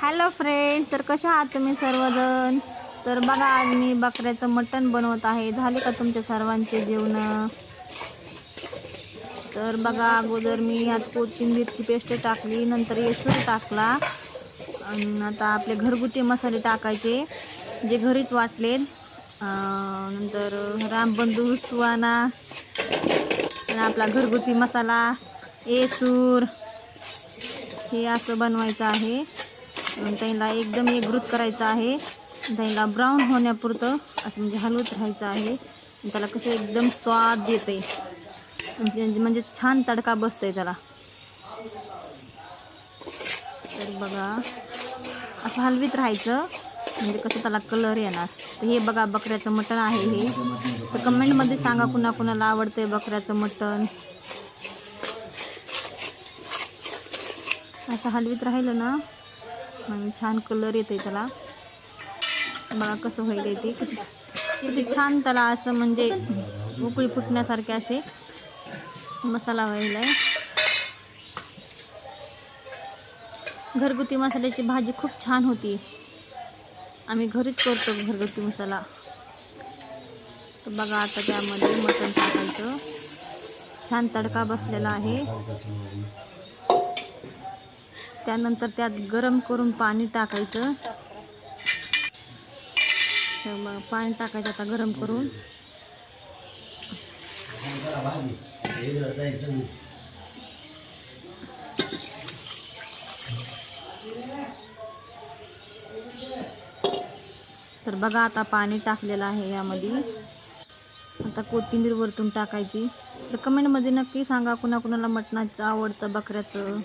Hello friends तर कशा आहात तुम्ही सर्वजण? तर बघा आज मी बकऱ्याचं मटण बनवत आहे. झाले का तुमच्या सर्वांचे जेवण? तर बघा अगोदर मी ह्यात कोथिंबीरची पेस्ट टाकली नंतर येसूर टाकला आणि आता आपले घरगुती मसाले टाकायचे जे घरीच वाटले नंतर रामबंधू सुवाना आपला घरगुती मसाला येसूर हे असं बनवायचं आहे. त्याला एकदम एकगृत करायचं आहे. त्याला ब्राऊन होण्यापुरतं असं म्हणजे हलवत राहायचं आहे. त्याला कसं एकदम स्वाद येते म्हणजे म्हणजे छान तडका बसतोय त्याला. तर बघा असं हलवीत राहायचं. म्हणजे कसं त्याला कलर येणार. तर हे बघा बकऱ्याचं मटण आहे हे. तर कमेंटमध्ये सांगा कुणा कुणाला आवडतंय बकऱ्याचं मटण. असं हलवीत राहिलं ना आणि छान कलर येते त्याला. बघा कसं होईल ते. किती छान त्याला असं म्हणजे उकळी फुटण्यासारखे असे मसाला व्हायला आहे घरगुती मसाल्याची भाजी खूप छान होती. आम्ही घरीच करतो घरगुती मसाला. तर बघा आता त्यामध्ये मटण टाकायचं. छान तडका बसलेला आहे. त्यानंतर त्यात गरम करून पाणी टाकायचं. तर मग पाणी टाकायचं आता गरम करून. तर बघा आता पाणी टाकलेलं आहे यामध्ये. आता कोथिंबीर वरतून टाकायची. तर कमेंटमध्ये नक्की सांगा कुणा कुणाला मटणाचं आवडतं बकऱ्याचं.